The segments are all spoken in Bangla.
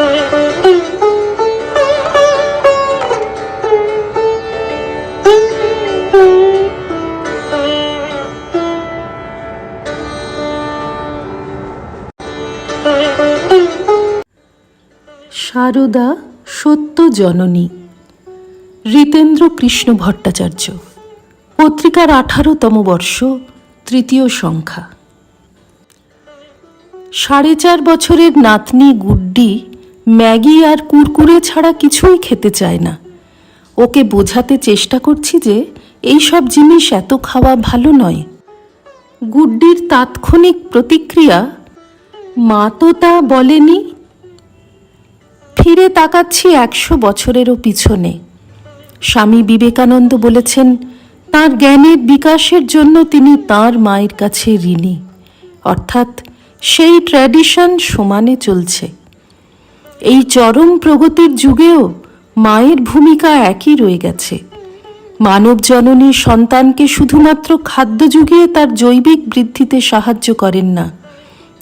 সারদা সত্য জননী ঋতেন্দ্র কৃষ্ণ ভট্টাচার্য, পত্রিকার আঠারোতম বর্ষ, তৃতীয় সংখ্যা। সাড়ে চার বছরের নাতনি গুড্ডি ম্যাগি আর কুরকুরে ছাড়া কিছুই খেতে চায় না। ওকে বোঝাতে চেষ্টা করছি যে এই সব জিনিস এত খাওয়া ভালো নয়। গুড্ডির তাৎক্ষণিক প্রতিক্রিয়া, মা তো তা বলেনি? ফিরে তাকাচ্ছি একশো বছরেরও পিছনে। স্বামী বিবেকানন্দ বলেছেন, তার জ্ঞানের বিকাশের জন্য তিনি তার মায়ের কাছে ঋণী। অর্থাৎ সেই ট্র্যাডিশন সমানে চলছে। এই চরম প্রগতির যুগেও মায়ের ভূমিকা একই রয়ে গেছে। মানব জননী সন্তানকে শুধুমাত্র খাদ্য যুগিয়ে তার জৈবিক বৃদ্ধিতে সাহায্য করেন না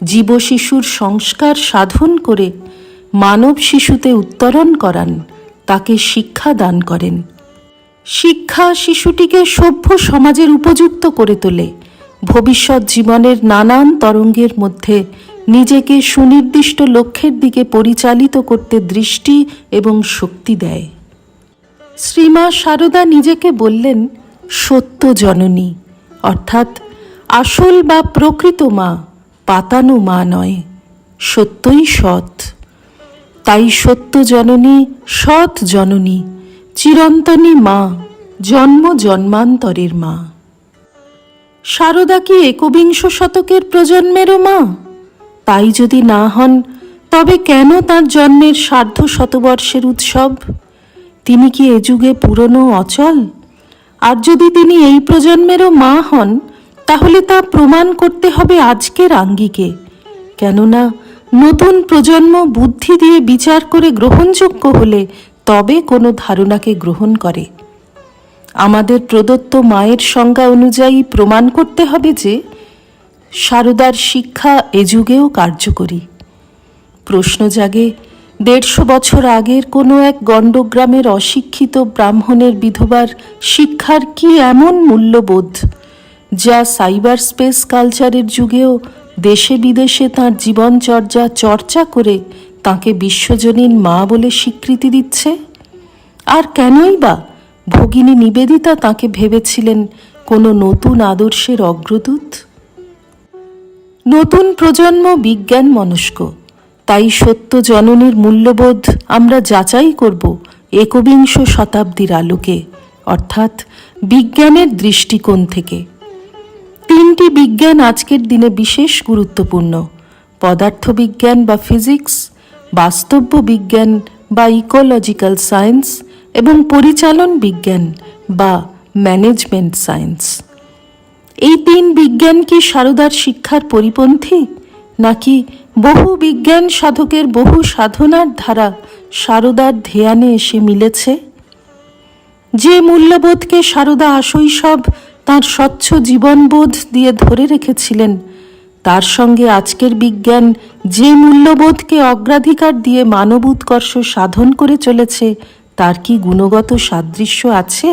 জীব শিশুর সংস্কার সাধন করে মানব শিশুতে উত্তরণ করান, তাকে শিক্ষা দান করেন। শিক্ষা শিশুটিকে সভ্য সমাজের উপযুক্ত করে তোলে, ভবিষ্যৎ জীবনের নানান তরঙ্গের মধ্যে নিজেকে সুনির্দিষ্ট লক্ষ্যের দিকে পরিচালিত করতে দৃষ্টি এবং শক্তি দেয়। শ্রীমা সারদা নিজেকে বললেন, সত্য জননী, অর্থাৎ আসল বা প্রকৃত মা পাতানো মা নয়, সত্যই সৎ। তাই সত্য জননী, সৎ জননী, চিরন্তনী মা, জন্ম জন্মান্তরের মা। সারদা কি একবিংশ শতকের প্রজন্মেরও মা? তাই যদি না হন, তবে কেন তার জন্মের সার্ধ শতবর্ষের উৎসব? তিনি কি এ যুগে পুরনো অচল? আর যদি তিনি এই প্রজন্মেরও মা হন, তাহলে তা প্রমাণ করতে হবে আজকের আঙ্গিকে। কেননা, নতুন প্রজন্ম বুদ্ধি দিয়ে বিচার করে গ্রহণযোগ্য হলে তবে কোনো ধারণাকে গ্রহণ করে। আমাদের প্রদত্ত মায়ের সংজ্ঞা অনুযায়ী প্রমাণ করতে হবে যে সারদার শিক্ষা এ যুগেও কার্যকরী। প্রশ্ন জাগে, দেড়শো বছর আগের কোনো এক গণ্ডগ্রামের অশিক্ষিত ব্রাহ্মণের বিধবার শিক্ষার কি এমন মূল্যবোধ, যা সাইবার স্পেস কালচারের যুগেও দেশে বিদেশে তাঁর জীবনচর্যা চর্চা করে তাকে বিশ্বজনীন মা বলে স্বীকৃতি দিচ্ছে? আর কেনই বা ভগিনী নিবেদিতা তাকে ভেবেছিলেন কোনো নতুন আদর্শের অগ্রদূত? নতুন প্রজন্ম বিজ্ঞান মনস্ক। তাই সত্য জননীর মূল্যবোধ আমরা যাচাই করব একবিংশ শতাব্দীর আলোকে, অর্থাৎ বিজ্ঞানের দৃষ্টিকোণ থেকে। তিনটি বিজ্ঞান আজকের দিনে বিশেষ গুরুত্বপূর্ণ। পদার্থবিজ্ঞান বা ফিজিক্স বাস্তব্য বিজ্ঞান বা ইকোলজিক্যাল সায়েন্স এবং পরিচালন বিজ্ঞান বা ম্যানেজমেন্ট সায়েন্স। এই তিন বিজ্ঞান কি সারদার শিক্ষার পরিপন্থী? নাকি বহু বিজ্ঞান সাধকের বহু সাধনার ধারা সারদার ধ্যানে এসে মিলেছে? যে মূল্যবোধকে সারদা আশৈশব তার স্বচ্ছ জীবনবোধ দিয়ে ধরে রেখেছিলেন, তার সঙ্গে আজকের বিজ্ঞান যে মূল্যবোধকে অগ্রাধিকার দিয়ে মানব উৎকর্ষ সাধন করে চলেছে, তার কি গুণগত সাদৃশ্য আছে?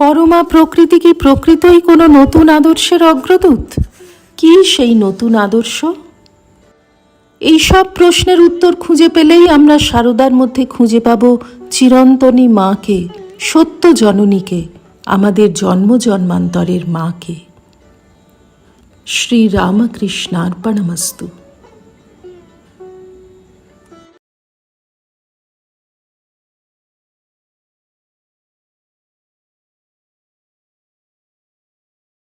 পরমা প্রকৃতি কি প্রকৃতই কোনো নতুন আদর্শের অগ্রদূত? কি সেই নতুন আদর্শ? এই সব প্রশ্নের উত্তর খুঁজে পেলেই আমরা সারদার মধ্যে খুঁজে পাব চিরন্তনী মাকে, সত্য জননীকে, আমাদের জন্ম জন্মান্তরের মাকে। শ্রী রামকৃষ্ণার্পণমস্তু